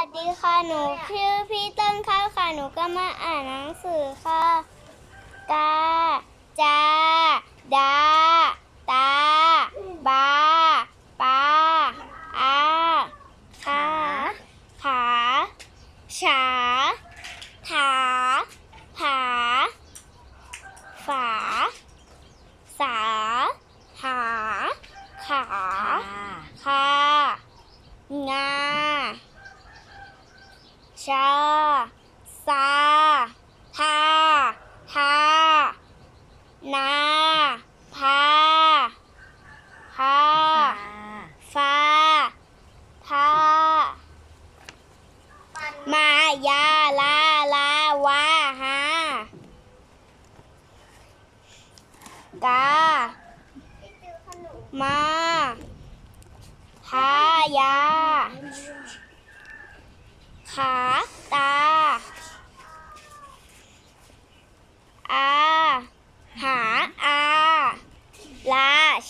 วัสดีค่ะ หนูชื่อพี่ต้นข้าวค่ะ หนูก็มาอ่านหนังสือค่ะ กา จา ดา ตา บา ปา อาขาขา ฉา ถา ผา ฝา สา หา ขา คางา ชา ซา ทา ทา นา พา พา ฟาพามายา ลา ลาวาหากา มา ทายาขา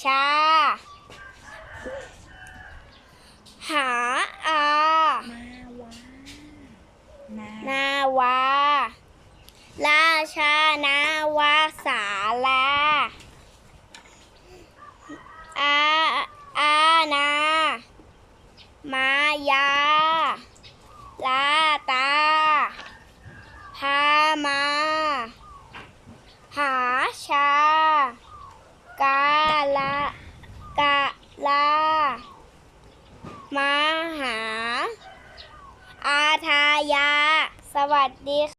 ชา หาอานาวา ราชานาวาสาลาอาอานา มายาลาตา พามา หาชา กา ลากะลามาหา อาทายา สวัสดีค่ะ